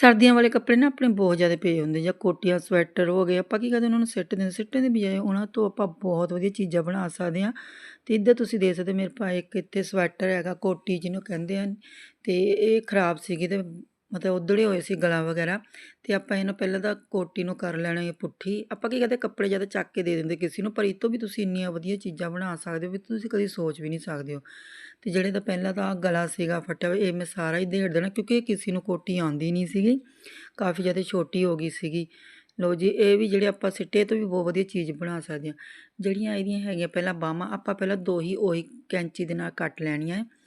ਸਰਦੀਆਂ ਵਾਲੇ ਕੱਪੜੇ ਨਾ ਆਪਣੇ ਬਹੁਤ ਜ਼ਿਆਦਾ ਪਏ ਹੁੰਦੇ ਜਾਂ ਕੋਟੀਆਂ, ਸਵੈਟਰ ਹੋ ਗਏ, ਆਪਾਂ ਕੀ ਕਰਦੇ ਉਹਨਾਂ ਨੂੰ ਸਿੱਟ ਦਿੰਦੇ ਸਿੱਟਣ ਦੀ ਬਜਾਏ ਉਹਨਾਂ ਤੋਂ ਆਪਾਂ ਬਹੁਤ ਵਧੀਆ ਚੀਜ਼ਾਂ ਬਣਾ ਸਕਦੇ ਹਾਂ। ਤੇ ਇੱਧਰ ਤੁਸੀਂ ਦੇਖ ਸਕਦੇ ਮੇਰੇ ਪਾ ਇੱਕ ਇੱਥੇ ਸਵੈਟਰ ਹੈਗਾ ਕੋਟੀ ਜਿਹਨੂੰ ਕਹਿੰਦੇ ਹਨ, ਤੇ ਇਹ ਖਰਾਬ ਸੀਗੀ ਤੇ ਮਤਲਬ ਉਧੜੇ ਹੋਏ ਸੀ ਗਲਾ ਵਗੈਰਾ, ਤੇ ਆਪਾਂ ਇਹਨੂੰ ਪਹਿਲਾਂ ਤਾਂ ਕੋਟੀ ਨੂੰ ਕਰ ਲੈਣਾ ਇਹ ਪੁੱਠੀ, ਆਪਾਂ ਕੀ ਕਹਿੰਦੇ ਕੱਪੜੇ ਜ਼ਿਆਦਾ ਚੱਕ ਕੇ ਦੇ ਦਿੰਦੇ ਕਿਸੇ ਨੂੰ, ਪਰ ਇਹ ਤੋਂ ਵੀ ਤੁਸੀਂ ਇੰਨੀਆਂ ਵਧੀਆ ਚੀਜ਼ਾਂ ਬਣਾ ਸਕਦੇ ਹੋ ਵੀ ਤੁਸੀਂ ਕਦੀ ਸੋਚ ਵੀ ਨਹੀਂ ਸਕਦੇ ਹੋ। ਤੇ ਜਿਹੜੇ ਤਾਂ ਪਹਿਲਾਂ ਤਾਂ ਗਲਾ ਸੀਗਾ ਫਟਿਆ ਹੋਇਆ, ਇਹ ਮੈਂ ਸਾਰਾ ਹੀ ਦੇੜ ਦੇਣਾ ਕਿਉਂਕਿ ਇਹ ਕਿਸੇ ਨੂੰ ਕੋਟੀ ਆਉਂਦੀ ਨਹੀਂ ਸੀਗੀ, ਕਾਫੀ ਜ਼ਿਆਦਾ ਛੋਟੀ ਹੋ ਗਈ ਸੀਗੀ। ਲਓ ਜੀ, ਇਹ ਵੀ ਜਿਹੜੇ ਆਪਾਂ ਸਿੱਟੇ ਤੋਂ ਵੀ ਬਹੁਤ ਵਧੀਆ ਚੀਜ਼ ਬਣਾ ਸਕਦੇ ਹਾਂ। ਜਿਹੜੀਆਂ ਇਹਦੀਆਂ ਹੈਗੀਆਂ ਪਹਿਲਾਂ ਬਾਹਾਂ, ਆਪਾਂ ਪਹਿਲਾਂ ਦੋ ਹੀ ਉਹੀ ਕੈਂਚੀ ਦੇ ਨਾਲ ਕੱਟ ਲੈਣੀਆਂ ਹੈ।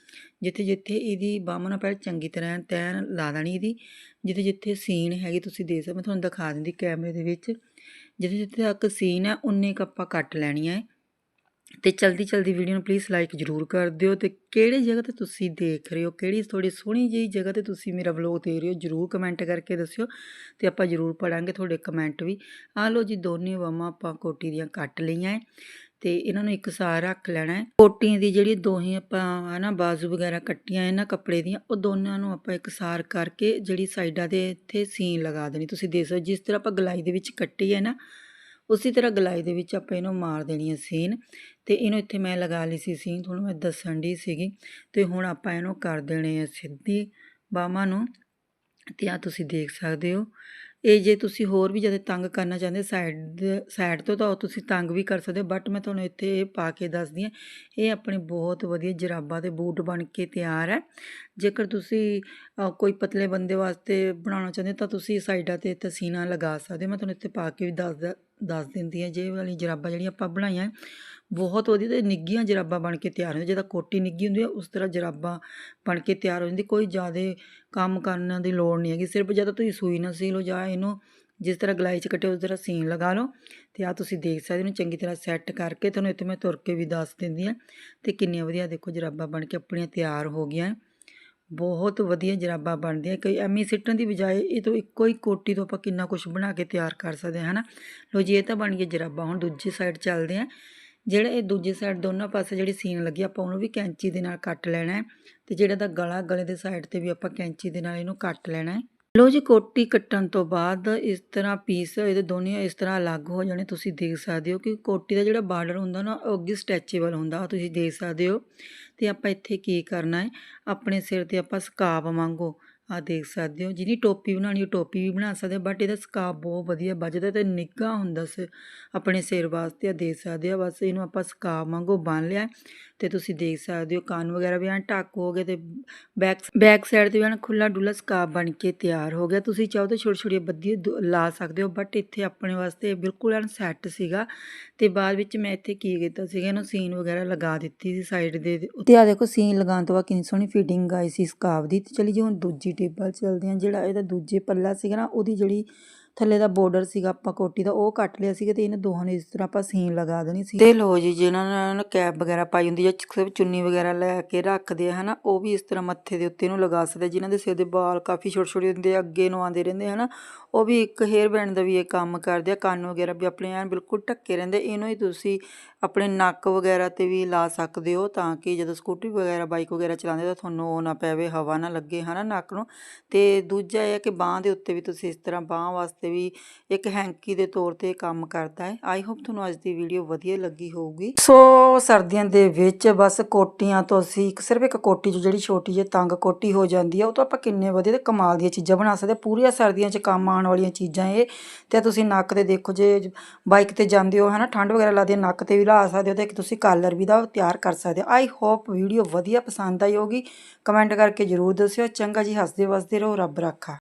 ਜਿੱਥੇ ਜਿੱਥੇ ਇਹਦੀ ਬਾਹਾਂ ਨਾਲ ਪਹਿਲਾਂ ਚੰਗੀ ਤਰ੍ਹਾਂ ਤੈਨ ਲਾ ਦੇਣੀ ਇਹਦੀ। ਜਿੱਥੇ ਜਿੱਥੇ ਸੀਨ ਹੈਗੀ ਤੁਸੀਂ ਦੇਖ ਸਕਦੇ ਮੈਂ ਤੁਹਾਨੂੰ ਦਿਖਾ ਦਿੰਦੀ ਕੈਮਰੇ ਦੇ ਵਿੱਚ। ਜਿੱਥੇ ਜਿੱਥੇ ਤੱਕ ਸੀਨ ਹੈ ਉਨੇ ਕੁ ਆਪਾਂ ਕੱਟ ਲੈਣੀ ਹੈ ਤੇ ਚਲਦੀ ਚਲਦੀ ਵੀਡੀਓ ਨੂੰ ਪਲੀਜ਼ ਲਾਈਕ ਜ਼ਰੂਰ ਕਰ ਦਿਓ ਤੇ ਕਿਹੜੀ ਜਗ੍ਹਾ ਤੇ ਤੁਸੀਂ ਦੇਖ ਰਹੇ ਹੋ, ਕਿਹੜੀ ਥੋੜੀ ਸੋਹਣੀ ਜਿਹੀ ਜਗ੍ਹਾ ਤੇ ਤੁਸੀਂ ਮੇਰਾ ਵਲੌਗ ਦੇਖ ਰਹੇ ਹੋ, ਜ਼ਰੂਰ ਕਮੈਂਟ ਕਰਕੇ ਦੱਸਿਓ ਤੇ ਆਪਾਂ ਜ਼ਰੂਰ ਪੜਾਂਗੇ ਤੁਹਾਡੇ ਕਮੈਂਟ ਵੀ। ਆ ਲਓ ਜੀ, ਦੋਨੇ ਬਾਹਾਂ ਆਪਾਂ ਕੋਟੀ ਦੀਆਂ ਕੱਟ ਲਈਆਂ ਹੈ ਤੇ ਇਹਨਾਂ ਨੂੰ ਇੱਕ ਸਾਰ ਰੱਖ ਲੈਣਾ ਹੈ। ਕੋਟੀਆਂ ਦੀ ਜਿਹੜੀ ਦੋਹੀ ਆਪਾਂ ਹਨਾ ਬਾਜ਼ੂ ਵਗੈਰਾ ਕੱਟੀਆਂ, ਇਹਨਾਂ ਕੱਪੜੇ ਦੀਆਂ, ਉਹ ਦੋਨਾਂ ਨੂੰ ਆਪਾਂ ਇੱਕ ਸਾਰ ਕਰਕੇ ਜਿਹੜੀ ਸਾਈਡਾਂ ਦੇ ਇੱਥੇ ਸੀਨ ਲਗਾ ਦੇਣੀ। ਤੁਸੀਂ ਦੇਖ ਸਕਦੇ ਜਿਸ ਤਰ੍ਹਾਂ ਆਪਾਂ ਗਲਾਈ ਦੇ ਵਿੱਚ ਕੱਟੀ ਹੈ ਨਾ, ਉਸੇ ਤਰ੍ਹਾਂ ਗਲਾਈ ਦੇ ਵਿੱਚ ਆਪਾਂ ਇਹਨੂੰ ਮਾਰ ਦੇਣੀ ਹੈ ਸੀਨ। ਤੇ ਇਹਨੂੰ ਇੱਥੇ ਮੈਂ ਲਗਾ ਲਈ ਸੀ ਸੀਨ, ਤੁਹਾਨੂੰ ਮੈਂ ਦੱਸਣ ਦੀ ਸੀਗੀ। ਤੇ ਹੁਣ ਆਪਾਂ ਇਹਨੂੰ ਕਰ ਦੇਣੇ ਆ ਸਿੱਧੀ ਬਾਹਾਂ ਨੂੰ। ਤੇ ਆ ਤੁਸੀਂ ਦੇਖ ਸਕਦੇ ਹੋ ਇਹ ਜੇ ਤੁਸੀਂ ਹੋਰ ਵੀ ਜ਼ਿਆਦਾ ਤੰਗ ਕਰਨਾ ਚਾਹੁੰਦੇ ਸਾਈਡ ਸਾਈਡ ਤੋਂ ਤਾਂ ਉਹ ਤੁਸੀਂ ਤੰਗ ਵੀ ਕਰ ਸਕਦੇ ਹੋ ਬਟ ਮੈਂ ਤੁਹਾਨੂੰ ਇੱਥੇ ਇਹ ਪਾ ਕੇ ਦੱਸਦੀ ਹਾਂ, ਇਹ ਆਪਣੇ ਬਹੁਤ ਵਧੀਆ ਜਰਾਬਾਂ ਦੇ ਬੂਟ ਬਣ ਕੇ ਤਿਆਰ ਹੈ। ਜੇਕਰ ਤੁਸੀਂ ਕੋਈ ਪਤਲੇ ਬੰਦੇ ਵਾਸਤੇ ਬਣਾਉਣਾ ਚਾਹੁੰਦੇ ਤਾਂ ਤੁਸੀਂ ਸਾਈਡਾਂ ਤੇ ਤਸੀਨਾ ਲਗਾ ਸਕਦੇ ਹੋ। ਮੈਂ ਤੁਹਾਨੂੰ ਇੱਥੇ ਪਾ ਕੇ ਵੀ ਦੱਸ ਦੱਸ ਦਿੰਦੀ ਹਾਂ, ਜੇ ਇਹ ਵਾਲੀ ਜਰਾਬਾਂ ਜਿਹੜੀਆਂ ਆਪਾਂ ਬਣਾਈਆਂ ਬਹੁਤ ਵਧੀਆ ਤੇ ਨਿੱਗੀਆਂ ਜਰਾਬਾਂ ਬਣ ਕੇ ਤਿਆਰ ਹੁੰਦੀਆਂ ਜਿੱਦਾਂ ਕੋਟੀ ਨਿੱਗੀ ਹੁੰਦੀ ਹੈ ਉਸ ਤਰ੍ਹਾਂ ਜਰਾਬਾਂ ਬਣ ਕੇ ਤਿਆਰ ਹੋ ਜਾਂਦੀ, ਕੋਈ ਜ਼ਿਆਦਾ ਕੰਮ ਕਰਨ ਦੀ ਲੋੜ ਨਹੀਂ ਹੈਗੀ, ਸਿਰਫ ਜਦੋਂ ਤੁਸੀਂ ਸੂਈ ਨਾਲ ਸੀ ਲਓ ਜਾਂ ਇਹਨੂੰ ਜਿਸ ਤਰ੍ਹਾਂ ਗਲਾਈ 'ਚ ਕੱਟੇ ਉਸ ਤਰ੍ਹਾਂ ਸੀਨ ਲਗਾ ਲਓ ਤੇ ਆ ਤੁਸੀਂ ਦੇਖ ਸਕਦੇ ਹੋ ਚੰਗੀ ਤਰ੍ਹਾਂ ਸੈੱਟ ਕਰਕੇ ਤੁਹਾਨੂੰ ਇੱਥੇ ਮੈਂ ਤੁਰ ਕੇ ਵੀ ਦੱਸ ਦਿੰਦੀ ਹਾਂ ਤੇ ਕਿੰਨੀਆਂ ਵਧੀਆ ਦੇਖੋ ਜਰਾਬਾਂ ਬਣ ਕੇ ਆਪਣੀਆਂ ਤਿਆਰ ਹੋ ਗਈਆਂ ਬਹੁਤ ਵਧੀਆ ਜਰਾਬਾਂ ਬਣਦੀਆਂ, ਕਈ ਐਮੀ ਸਿੱਟਣ ਦੀ ਬਜਾਏ ਇਹ ਤੋਂ ਇੱਕੋ ਹੀ ਕੋਟੀ ਤੋਂ ਆਪਾਂ ਕਿੰਨਾ ਕੁਝ ਬਣਾ ਕੇ ਤਿਆਰ ਕਰ ਸਕਦੇ ਹਾਂ, ਹਨਾ? ਲੋ ਜੀ, ਇਹ ਤਾਂ ਬਣ ਗਈ ਜਰਾਬਾਂ, ਹੁਣ ਦੂਜੀ ਸਾਈਡ ਚੱਲਦੇ ਹਾਂ। ਜਿਹੜਾ ਇਹ ਦੂਜੀ ਸਾਈਡ ਦੋਨਾਂ ਪਾਸੇ ਜਿਹੜੀ ਸੀਨ ਲੱਗੀ, ਆਪਾਂ ਉਹਨੂੰ ਵੀ ਕੈਂਚੀ ਦੇ ਨਾਲ ਕੱਟ ਲੈਣਾ ਹੈ ਤੇ ਜਿਹੜਾ ਦਾ ਗਲਾ ਗਲੇ ਦੇ ਸਾਈਡ ਤੇ ਵੀ ਆਪਾਂ ਕੈਂਚੀ ਦੇ ਨਾਲ ਇਹਨੂੰ ਕੱਟ ਲੈਣਾ ਹੈ। ਲੋ ਜੀ, ਕੋਟੀ ਕੱਟਣ ਤੋਂ ਬਾਅਦ ਇਸ ਤਰ੍ਹਾਂ ਪੀਸ ਇਹਦੇ ਦੋਨੇ ਇਸ ਤਰ੍ਹਾਂ ਅਲੱਗ ਹੋ ਜਾਣੇ, ਤੁਸੀਂ ਦੇਖ ਸਕਦੇ ਹੋ ਕਿ ਕੋਟੀ ਦਾ ਜਿਹੜਾ ਬਾਰਡਰ ਹੁੰਦਾ ਨਾ, ਉਹ ਅੱਗੇ ਸਟੈਚੇਬਲ ਹੁੰਦਾ ਉਹ ਤੁਸੀਂ ਦੇਖ ਸਕਦੇ ਹੋ। ਤੇ ਆਪਾਂ ਇੱਥੇ ਕੀ ਕਰਨਾ ਹੈ, ਆਪਣੇ ਸਿਰ ਤੇ ਆਪਾਂ ਸਕਾਬ ਵਾਂਗੂ ਆ ਦੇਖ ਸਕਦੇ ਹੋ ਜਿਹਦੀ ਟੋਪੀ ਬਣਾਉਣੀ ਉਹ ਟੋਪੀ ਵੀ ਬਣਾ ਸਕਦੇ ਬਟ ਇਹਦਾ ਸਕਾਬ ਬਹੁਤ ਵਧੀਆ ਵੱਜਦਾ ਤੇ ਨਿੱਘਾ ਹੁੰਦਾ ਸ ਆਪਣੇ ਸਿਰ ਵਾਸਤੇ ਆ ਦੇਖ ਸਕਦੇ ਆ ਬਸ ਇਹਨੂੰ ਆਪਾਂ ਸਕਾਬ ਵਾਂਗੂ ਬੰਨ ਲਿਆ। ਤੇ ਤੁਸੀਂ ਦੇਖ ਸਕਦੇ ਹੋ, ਕੰਨ ਵਗੈਰਾ ਵੀ ਐਂ ਟੱਕ ਹੋ ਗਏ ਤੇ ਬੈਕ ਬੈਕ ਸਾਈਡ ਤੇ ਵੀ ਐਨ ਖੁੱਲਾ ਡੁੱਲਾ ਸਕਾਬ ਬਣ ਕੇ ਤਿਆਰ ਹੋ ਗਿਆ। ਤੁਸੀਂ ਚਾਹੋ ਤਾਂ ਛੋਟੀ ਛੋਟੀ ਬੱਦੀ ਦ- ਲਾ ਸਕਦੇ ਹੋ ਬਟ ਇੱਥੇ ਆਪਣੇ ਵਾਸਤੇ ਇਹ ਬਿਲਕੁਲ ਐਨ ਸੈੱਟ ਸੀਗਾ। ਤੇ ਬਾਅਦ ਵਿੱਚ ਮੈਂ ਇੱਥੇ ਕੀ ਕੀਤਾ ਸੀਗਾ, ਇਹਨੂੰ ਸੀਨ ਵਗੈਰਾ ਲਗਾ ਦਿੱਤੀ ਸੀ ਸਾਈਡ ਦੇ ਉੱਤੇ ਆ ਦੇਖੋ ਸੀਨ ਲਗਾਉਣ ਤੋਂ ਬਾਅਦ ਕਿੰਨੀ ਸੋਹਣੀ ਫਿਟਿੰਗ ਆਈ ਸੀ ਸਕਾਬ ਦੀ, ਤੇ ਚਲੀ ਜੀ ਹੁਣ ਦੂਜੀ ਟੇਬਲ ਚੱਲਦੇ ਹਾਂ ਜਿਹੜਾ ਇਹਦਾ ਦੂਜੇ ਪੱਲਾ ਸੀਗਾ ਨਾ ਉਹਦੀ ਜਿਹੜੀ ਥੱਲੇ ਦਾ ਬਾਰਡਰ ਸੀਗਾ ਆਪਾਂ ਕੋਟੀ ਦਾ, ਉਹ ਕੱਟ ਲਿਆ ਸੀਗਾ ਤੇ ਇਹਨਾਂ ਦੋਹਾਂ ਨੂੰ ਇਸ ਤਰ੍ਹਾਂ ਆਪਾਂ ਸੀਨ ਲਗਾ ਦੇਣੀ ਸੀ। ਤੇ ਲੋ ਜੀ, ਜਿਹਨਾਂ ਨੇ ਕੈਪ ਵਗੈਰਾ ਪਾਈ ਹੁੰਦੀ ਜਾਂ ਸਿਰਫ ਚੁੰਨੀ ਵਗੈਰਾ ਲੈ ਕੇ ਰੱਖਦੇ ਆ, ਹਨਾ? ਉਹ ਵੀ ਇਸ ਤਰ੍ਹਾਂ ਮੱਥੇ ਦੇ ਉੱਤੇ ਇਹਨੂੰ ਲਗਾ ਸਕਦੇ ਆ। ਜਿਨ੍ਹਾਂ ਦੇ ਸਿਰ ਦੇ ਵਾਲ ਕਾਫੀ ਛੋਟੇ ਛੋਟੇ ਹੁੰਦੇ ਆ, ਅੱਗੇ ਨੂੰ ਆਉਂਦੇ ਰਹਿੰਦੇ ਹਨਾ? ਉਹ ਵੀ ਇੱਕ ਹੇਅਰ ਬੈਂਡ ਦਾ ਵੀ ਇਹ ਕੰਮ ਕਰਦੇ ਆ, ਕੰਨ ਵਗੈਰਾ ਵੀ ਆਪਣੇ ਐਨ ਬਿਲਕੁਲ ਢੱਕੇ ਰਹਿੰਦੇ ਇਹਨੂੰ ਹੀ ਤੁਸੀਂ ਆਪਣੇ ਨੱਕ ਵਗੈਰਾ ਤੇ ਵੀ ਲਾ ਸਕਦੇ ਹੋ, ਤਾਂ ਕਿ ਜਦੋਂ ਸਕੂਟਰੀ ਵਗੈਰਾ ਬਾਈਕ ਵਗੈਰਾ ਚਲਾਉਂਦੇ ਤਾਂ ਤੁਹਾਨੂੰ ਉਹ ਨਾ ਪਵੇ ਹਵਾ ਨਾ ਲੱਗੇ, ਹਨਾ, ਨੱਕ ਨੂੰ? ਤੇ ਦੂਜਾ ਇਹ ਹੈ ਕਿ ਬਾਹ ਦੇ ਉੱਤੇ ਵੀ ਤੁਸੀਂ ਇਸ ਤਰ੍ਹਾਂ ਬਾਹ ਵਾਸਤੇ ਵੀ ਇੱਕ ਹੈਂਕੀ ਦੇ ਤੌਰ ਤੇ ਕੰਮ ਕਰਦਾ ਹੈ। ਆਈ ਹੋਪ ਤੁਹਾਨੂੰ ਅੱਜ ਦੀ ਵੀਡੀਓ ਵਧੀਆ ਲੱਗੀ ਹੋਊਗੀ। ਸੋ ਸਰਦੀਆਂ ਦੇ ਵਿੱਚ ਬਸ ਕੋਟੀਆਂ ਤੋਂ ਅਸੀਂ ਇੱਕ ਸਿਰਫ ਇੱਕ ਕੋਟੀ 'ਚ ਜਿਹੜੀ ਛੋਟੀ ਜਿਹੀ ਤੰਗ ਕੋਟੀ ਹੋ ਜਾਂਦੀ ਹੈ ਉਹ ਤੋਂ ਆਪਾਂ ਕਿੰਨੇ ਵਧੀਆ ਤੇ ਕਮਾਲ ਦੀਆਂ ਚੀਜ਼ਾਂ ਬਣਾ ਸਕਦੇ ਪੂਰੀਆਂ ਸਰਦੀਆਂ 'ਚ ਕੰਮ ਆਉਣ ਵਾਲੀਆਂ ਚੀਜ਼ਾਂ ਇਹ। ਤੇ ਤੁਸੀਂ ਨੱਕ ਤੇ ਦੇਖੋ ਜੇ ਬਾਈਕ ਤੇ ਜਾਂਦੇ ਹੋ, ਹਨਾ, ਠੰਡ ਵਗੈਰਾ ਲੱਗਦੀ ਹੈ, ਨੱਕ ਤੇ ਵੀ ਲਾ ਸਕਦੇ ਹੋ ਤੇ ਇੱਕ ਤੁਸੀਂ ਕਾਲਰ ਵੀ ਦਾ ਤਿਆਰ ਕਰ ਸਕਦੇ ਹੋ। ਆਈ ਹੋਪ ਵੀਡੀਓ ਵਧੀਆ ਪਸੰਦ ਆਈ ਹੋਗੀ ਕਮੈਂਟ ਕਰਕੇ ਜਰੂਰ ਦੱਸਿਓ। ਚੰਗਾ ਜੀ, ਹੱਸਦੇ ਵਸਦੇ ਰਹੋ। ਰੱਬ ਰਾਖਾ।